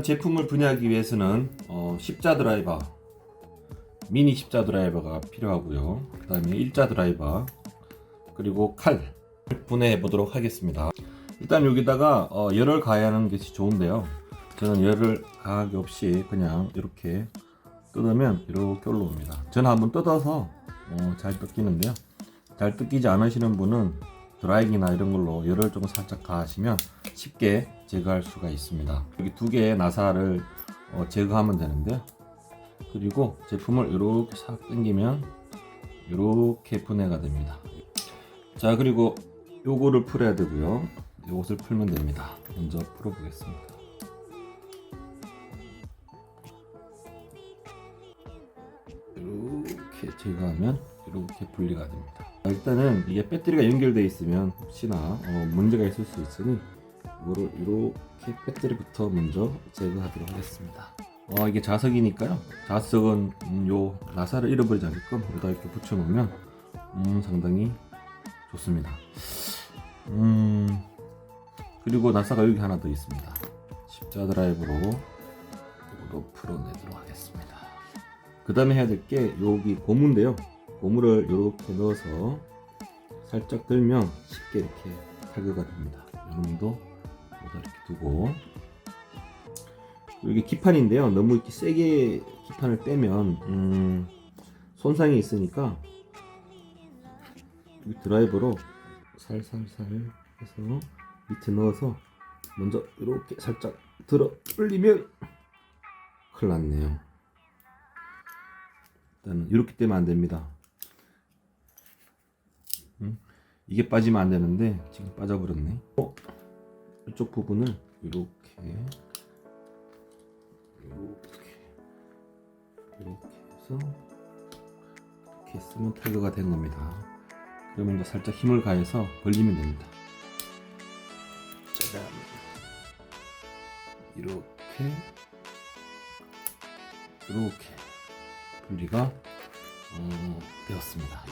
제품을 분해하기 위해서는 어, 십자 드라이버, 미니 십자 드라이버가 필요하고요. 그 다음에 일자 드라이버, 그리고 칼 분해해 보도록 하겠습니다. 일단 여기다가 어, 열을 가하는 것이 좋은데요. 저는 열을 가하기 없이 그냥 이렇게 뜯으면 이렇게 올라옵니다. 저는 한번 뜯어서 어, 잘 뜯기는데요. 잘 뜯기지 않으시는 분은 드라이기나 이런 걸로 열을 좀 살짝 가하시면 쉽게 제거할 수가 있습니다. 여기 두 개의 나사를 어, 제거하면 되는데요. 그리고 제품을 이렇게 싹 당기면 이렇게 분해가 됩니다. 자 그리고 요거를 풀어야 되고요. 요것을 풀면 됩니다. 먼저 풀어 보겠습니다. 이렇게 제거하면 이렇게 분리가 됩니다. 일단은 이게 배터리가 연결되어 있으면 혹시나 어, 문제가 있을 수 있으니 이거를 이렇게 배터리부터 먼저 제거하도록 하겠습니다. 어, 이게 자석이니까요. 자석은 음, 요 나사를 잃어버리지 않게끔 여기다 이렇게 붙여놓으면 음, 상당히 좋습니다. 음, 그리고 나사가 여기 하나 더 있습니다. 십자 드라이브로 이거로 풀어내도록 하겠습니다. 그 다음에 해야 될 게 여기 고무인데요. 고무를 이렇게 넣어서 살짝 들면 쉽게 이렇게 탈거가 됩니다. 이 정도 여기다 이렇게 두고 여기 기판인데요. 너무 이렇게 세게 기판을 떼면 음, 손상이 있으니까 이 드라이버로 살살살 해서 밑에 넣어서 먼저 이렇게 살짝 들어 올리면 큰일 났네요. 일단은 이렇게 떼면 안 됩니다. 음, 이게 빠지면 안 되는데 지금 빠져버렸네. 어? 이쪽 부분을 이렇게 이렇게 이렇게 해서 이렇게 쓰면 탈거가 된 겁니다. 그러면 이제 살짝 힘을 가해서 벌리면 됩니다. 짜잔. 이렇게 이렇게 분리가 어, 되었습니다.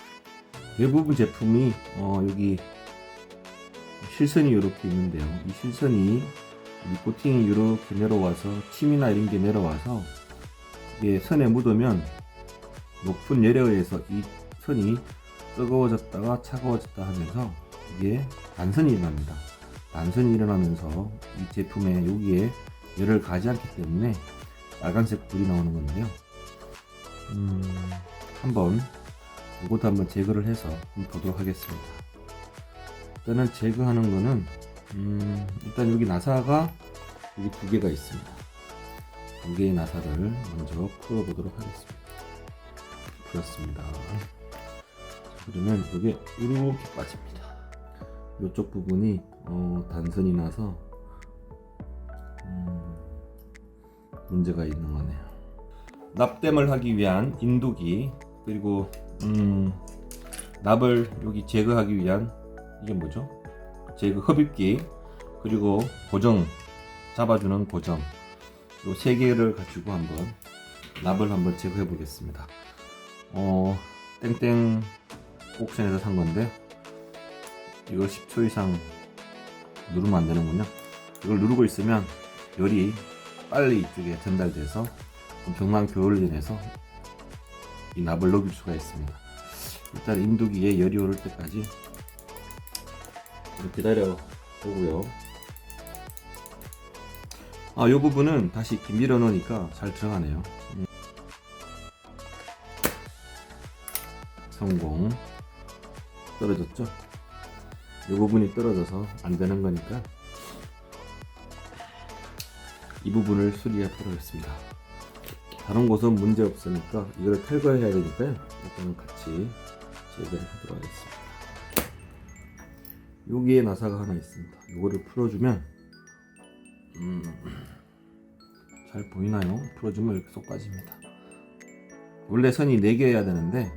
대부분 제품이 어, 여기 실선이 이렇게 있는데요. 이 실선이 니코틴이 이렇게 내려와서 침이나 이런 게 내려와서 이게 선에 묻으면 높은 열에 의해서 이 선이 뜨거워졌다가 차가워졌다 하면서 이게 단선이 일어납니다. 단선이 일어나면서 이 제품에 여기에 열을 가지 않기 때문에 빨간색 불이 나오는 건데요. 음, 한번 이것도 한번 제거를 해서 보도록 하겠습니다. 일단은 제거하는 거는 음, 일단 여기 나사가 여기 두 개가 있습니다. 두 개의 나사를 먼저 풀어보도록 하겠습니다. 풀었습니다. 자, 그러면 이게 이렇게 빠집니다. 이쪽 부분이 어, 단선이 나서 음, 문제가 있는 거네요. 납땜을 하기 위한 인두기 그리고 음, 납을 여기 제거하기 위한 이게 뭐죠? 제거 흡입기 그리고 고정 잡아주는 고정 요세 개를 가지고 한번 납을 한번 제거해 보겠습니다. 어 땡땡 옥션에서 산 건데 이거 10초 이상 누르면 안 되는군요. 이걸 누르고 있으면 열이 빨리 이쪽에 전달돼서 병만 교울로 인해서 이 납을 녹일 수가 있습니다. 일단 인두기에 열이 오를 때까지 좀 기다려 보고요. 아, 이 부분은 다시 밀어 넣으니까 잘 들어가네요. 음. 성공. 떨어졌죠? 이 부분이 떨어져서 안 되는 거니까 이 부분을 수리해 보겠습니다. 다른 곳은 문제 없으니까 이걸 탈거해야 되니까요. 일단은 같이 제거를 하도록 하겠습니다. 여기에 나사가 하나 있습니다. 이거를 풀어주면 음, 잘 보이나요? 풀어주면 이렇게 쏙 빠집니다. 원래 선이 4개여야 되는데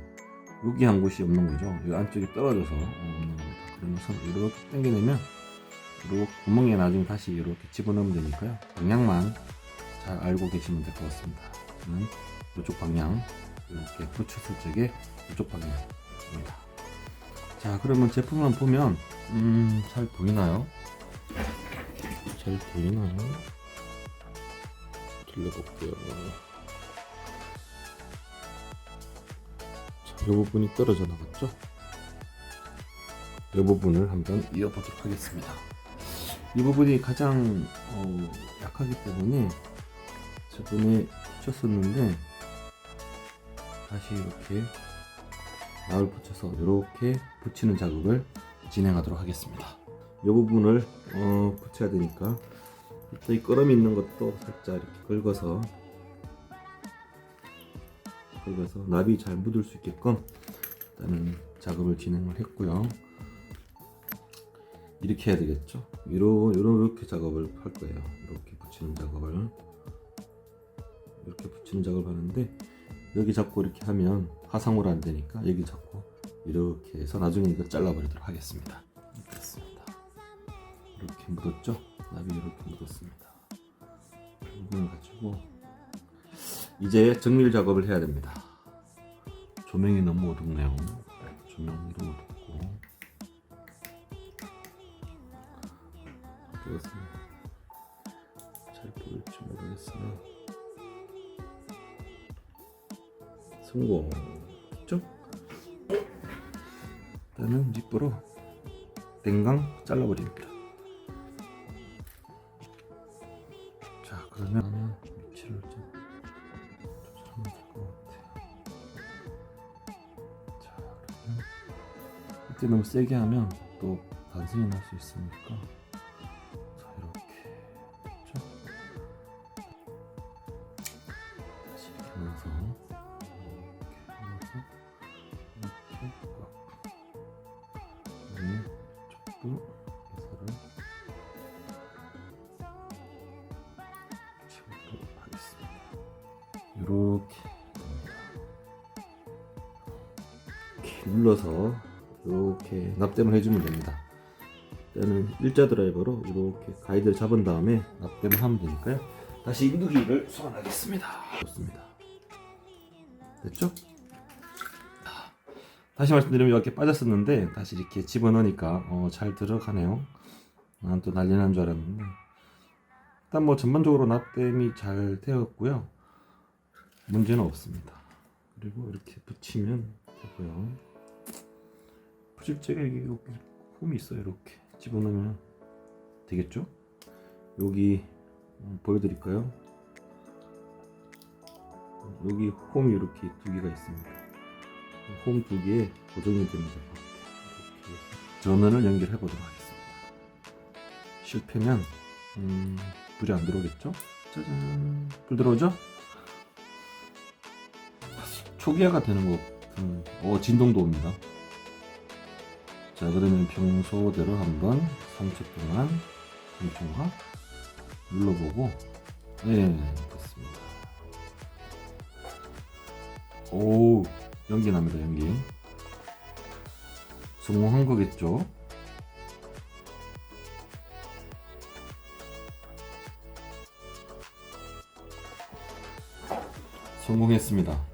여기 한 곳이 없는 거죠. 이 안쪽이 떨어져서 없는 겁니다. 그러면 선 이렇게 당겨내면 이렇게 구멍에 나중에 다시 이렇게 집어넣으면 되니까요. 방향만 잘 알고 계시면 될 것 같습니다. 저는 이쪽 방향 이렇게 붙였을 적에 이쪽 방향입니다. 자 그러면 한번 보면 음, 잘 보이나요? 잘 보이나요? 길러볼게요. 자, 이 부분이 떨어져 나갔죠? 이 부분을 한번 이어보도록 하겠습니다. 이 부분이 가장 어, 약하기 때문에 저번에 붙였었는데 다시 이렇게 나을 붙여서 이렇게 붙이는 작업을 진행하도록 하겠습니다. 이 부분을 어, 붙여야 되니까 이 끄럼이 있는 것도 살짝 이렇게 긁어서 긁어서 납이 잘 묻을 수 있게끔 일단은 작업을 진행을 했고요. 이렇게 해야 되겠죠. 이러 이렇게 작업을 할 거예요. 이렇게 붙이는 작업을 이렇게 붙이는 작업을 하는데 여기 잡고 이렇게 하면 화상으로 안 되니까 여기 잡고 이렇게 해서 나중에 이거 잘라버리도록 하겠습니다. 됐습니다. 이렇게 묻었죠? 납이 이렇게 묻었습니다. 이 부분을 가지고 이제 정밀 작업을 해야 됩니다. 조명이 너무 어둡네요. 너무 어둡고 어떻습니다. 잘 보일지 모르겠으나 성공 죠 일단은 립으로 땡강 잘라버립니다. 자 그러면 위치를 좀 조절하면 될것 같아요. 자 그러면 이때 너무 세게 하면 또 단순이 날수 있으니까 이렇게 눌러서 이렇게 납땜을 해주면 됩니다. 일단은 일자 드라이버로 이렇게 가이드를 잡은 다음에 납땜을 하면 되니까요. 다시 인두기를 소환하겠습니다. 좋습니다. 됐죠? 다시 말씀드리면 이렇게 빠졌었는데 다시 이렇게 집어넣으니까 어, 잘 들어가네요. 난 또 난리 난 줄 알았는데 일단 뭐 전반적으로 납땜이 잘 되었고요. 문제는 없습니다. 그리고 이렇게 붙이면 되고요. 때가 여기 이렇게 홈이 있어요. 이렇게 집어넣으면 되겠죠? 여기 음, 보여드릴까요? 여기 홈이 이렇게 두 개가 있습니다. 홈 두 개에 고정이 됩니다. 해서 전원을 연결해 보도록 하겠습니다. 실패면 음, 불이 안 들어오겠죠? 짜잔, 불 들어오죠? 초기화가 되는 것 같은, 어 진동도 옵니다. 자 그러면 평소대로 한번 3초 동안 중중화 눌러보고 네 됐습니다. 오 연기 납니다 연기 성공한 거겠죠? 성공했습니다.